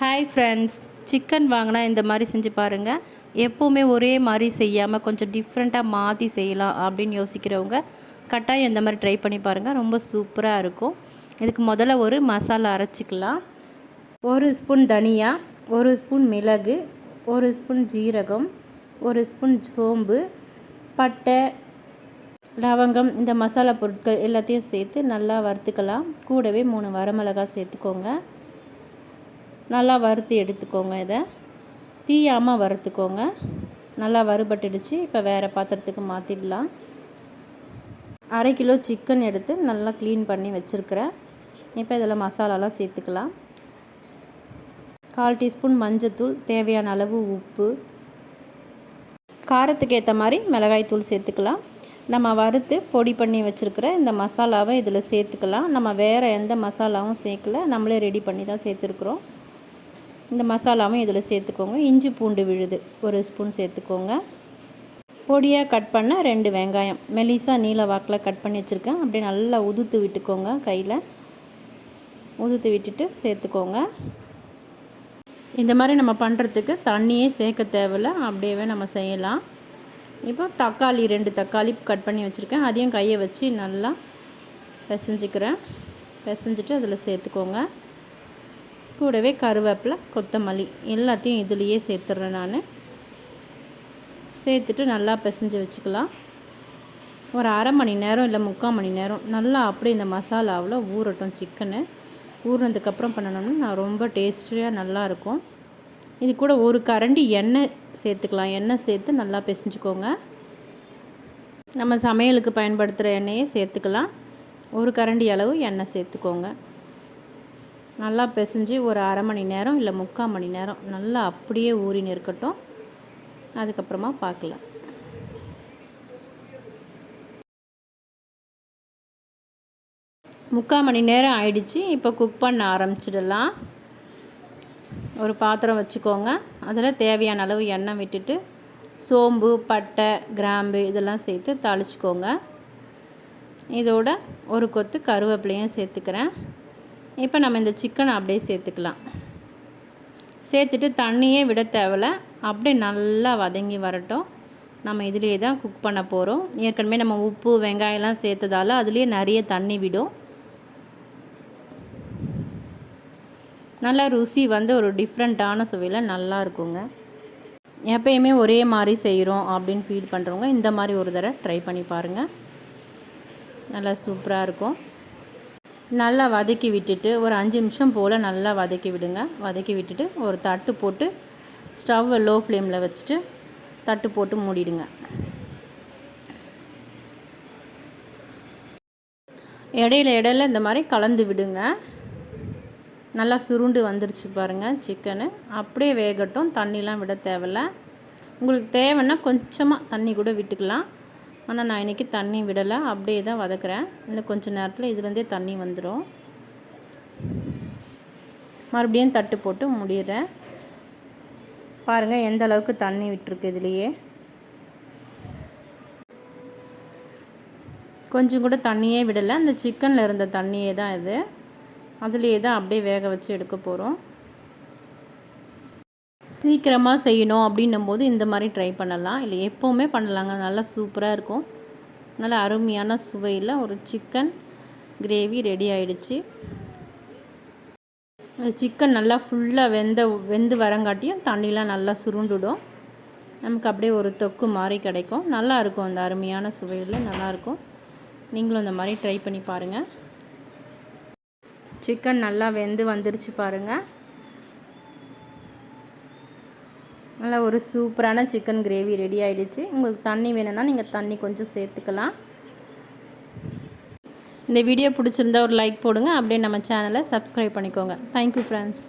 Hi friends chicken வாங்கினா இந்த மாதிரி செஞ்சு பாருங்கள் எப்போவுமே ஒரே மாதிரி செய்யாமல் கொஞ்சம் டிஃப்ரெண்ட்டாக மாற்றி செய்யலாம் அப்படின்னு யோசிக்கிறவங்க கட்டாயம் இந்த மாதிரி ட்ரை பண்ணி பாருங்கள் ரொம்ப சூப்பராக இருக்கும். இதுக்கு முதல்ல ஒரு மசாலா அரைச்சிக்கலாம். ஒரு ஸ்பூன் தனியா ஒரு ஸ்பூன் மிளகு ஒரு ஸ்பூன் ஜீரகம் ஒரு ஸ்பூன் சோம்பு பட்டை லவங்கம் இந்த மசாலா பொருட்கள் எல்லாத்தையும் சேர்த்து நல்லா வறுத்துக்கலாம். கூடவே மூணு வரமிளகாய் சேர்த்துக்கோங்க. நல்லா வறுத்து எடுத்துக்கோங்க இதை. தீயாமல் வறுத்துக்கோங்க. நல்லா வறுபட்டுடுச்சு. இப்போ வேறு பாத்திரத்துக்கு மாற்றிடலாம் அரை கிலோ சிக்கன் எடுத்து நல்லா க்ளீன் பண்ணி வச்சுருக்கிறேன். இப்போ இதில் மசாலாலாம் சேர்த்துக்கலாம். கால் டீஸ்பூன் மஞ்சத்தூள் தேவையான அளவு உப்பு. காரத்துக்கு ஏற்ற மாதிரி மிளகாய் தூள் சேர்த்துக்கலாம். நம்ம வறுத்து பொடி பண்ணி வச்சுருக்கிற இந்த மசாலாவை இதில் சேர்த்துக்கலாம். நம்ம வேறு எந்த மசாலாவும் சேர்க்கல. நம்மளே ரெடி பண்ணி தான் சேர்த்துருக்குறோம். இந்த மசாலாவும் இதில் சேர்த்துக்கோங்க. இஞ்சி பூண்டு விழுது ஒரு ஸ்பூன் சேர்த்துக்கோங்க. பொடியாக கட் பண்ண ரெண்டு வெங்காயம். மெலிசாக நீல வாக்கில் கட் பண்ணி வச்சுருக்கேன். அப்படியே நல்லா உதுத்து விட்டுக்கோங்க கையில். உதுத்து விட்டுட்டு சேர்த்துக்கோங்க. இந்த மாதிரி நம்ம பண்ணுறதுக்கு தண்ணியே சேர்க்க தேவையில்ல. அப்படியே நம்ம செய்யலாம். இப்போ தக்காளி ரெண்டு தக்காளி கட் பண்ணி வச்சுருக்கேன். அதையும் கையை வச்சு நல்லா பிசைஞ்சிக்கிறேன். பிசைஞ்சிட்டு அதில் சேர்த்துக்கோங்க. கூடவே கருவேப்பிலை கொத்தமல்லி எல்லாத்தையும் இதுலேயே சேர்த்துட்றேன் நான். சேர்த்துட்டு நல்லா பிசைஞ்சு வச்சுக்கலாம். ஒரு அரை மணி நேரம் இல்லை முக்கால் மணி நேரம் நல்லா அப்படியே இந்த மசாலாவில் ஊறட்டும் சிக்கனு. ஊறினதுக்கப்புறம் பண்ணணும்னா நான் ரொம்ப டேஸ்டியாக நல்லாயிருக்கும் இது கூட ஒரு கரண்டி எண்ணெய் சேர்த்துக்கலாம். எண்ணெய் சேர்த்து நல்லா பிசைஞ்சுக்கோங்க. நம்ம சமையலுக்கு பயன்படுத்துகிற எண்ணெயை சேர்த்துக்கலாம். ஒரு கரண்டி அளவு எண்ணெய் சேர்த்துக்கோங்க. நல்லா பிசைஞ்சு ஒரு அரை மணி நேரம் இல்லை முக்கால் மணி நேரம் நல்லா அப்படியே ஊறின்னு இருக்கட்டும் அதுக்கப்புறமா பார்க்கலாம். முக்கால் மணி நேரம் ஆயிடுச்சு. இப்போ குக் பண்ண ஆரம்பிச்சிடலாம். ஒரு பாத்திரம் வச்சுக்கோங்க. அதில் தேவையான அளவு எண்ணெய் விட்டுட்டு சோம்பு பட்டை கிராம்பு இதெல்லாம் சேர்த்து தாளிச்சிக்கோங்க. இதோட ஒரு கொத்து கருவேப்பிலையும் சேர்த்துக்கிறேன். இப்போ நம்ம இந்த சிக்கனை அப்படியே சேர்த்துக்கலாம். சேர்த்துட்டு தண்ணியே விட தேவையில்ல அப்படியே நல்லா வதங்கி வரட்டும். நம்ம இதிலே தான் குக் பண்ண போகிறோம் ஏற்கனவே நம்ம உப்பு வெங்காயம்லாம் சேர்த்ததால் அதுலேயே நிறைய தண்ணி விடும். நல்லா ருசி வந்து ஒரு டிஃப்ரெண்ட்டான சுவையில் நல்லா இருக்குங்க. எப்பயுமே ஒரே மாதிரி செய்கிறோம் அப்படின்னு ஃபீல் பண்ணுறவங்க இந்த மாதிரி ஒரு தடவை ட்ரை பண்ணி பாருங்கள் நல்லா சூப்பராக இருக்கும். நல்லா வதக்கி விட்டுட்டு ஒரு அஞ்சு நிமிஷம் போல் நல்லா வதக்கி விடுங்க. வதக்கி விட்டுட்டு ஒரு தட்டு போட்டு ஸ்டவ்வை லோ ஃப்ளேமில் வச்சுட்டு தட்டு போட்டு மூடிடுங்க. இடையில இடையில இந்த மாதிரி கலந்து விடுங்க. நல்லா சுருண்டு வந்துருச்சு பாருங்கள் சிக்கனு அப்படியே வேகட்டும் தண்ணிலாம் விட தேவையில்ல. உங்களுக்கு தேவைன்னா கொஞ்சமாக தண்ணி கூட விட்டுக்கலாம். ஆனால் நான் இன்றைக்கி தண்ணி விடலை. அப்படியே தான் வதக்குறேன். இன்னும் கொஞ்சம் நேரத்தில் இதுலேருந்தே தண்ணி வந்துடும் மறுபடியும் தட்டு போட்டு முடிகிறேன் பாருங்கள் எந்த அளவுக்கு தண்ணி விட்டுருக்கு இதுலேயே. கொஞ்சம் கூட தண்ணியே விடலை. அந்த சிக்கனில் இருந்த தண்ணியே தான் இது. அதுலேயே தான் அப்படியே வேக வச்சு எடுக்க போகிறோம் சீக்கிரமாக செய்யணும் அப்படின்னும் போது இந்த மாதிரி ட்ரை பண்ணலாம். இல்லை எப்போவுமே பண்ணலாங்க. நல்லா சூப்பராக இருக்கும். நல்லா அருமையான சுவையில் ஒரு சிக்கன் கிரேவி ரெடி ஆயிடுச்சு. சிக்கன் நல்லா ஃபுல்லாக வெந்த வெந்து வரங்காட்டியும் தண்ணிலாம் நல்லா சுருண்டுடும். நமக்கு அப்படியே ஒரு தொக்கு மாதிரி கிடைக்கும். நல்லாயிருக்கும் அந்த அருமையான சுவையில் நல்லாயிருக்கும் நீங்களும் அந்த மாதிரி ட்ரை பண்ணி பாருங்கள் சிக்கன் நல்லா வெந்து வந்துருச்சு பாருங்கள் நல்லா ஒரு சூப்பரான சிக்கன் கிரேவி ரெடி ஆகிடுச்சு உங்களுக்கு தண்ணி வேணும்னா நீங்கள் தண்ணி கொஞ்சம் சேர்த்துக்கலாம். இந்த வீடியோ பிடிச்சிருந்தா ஒரு லைக் போடுங்க. அப்படியே நம்ம சேனலை சப்ஸ்கிரைப் பண்ணிக்கோங்க. Thank you friends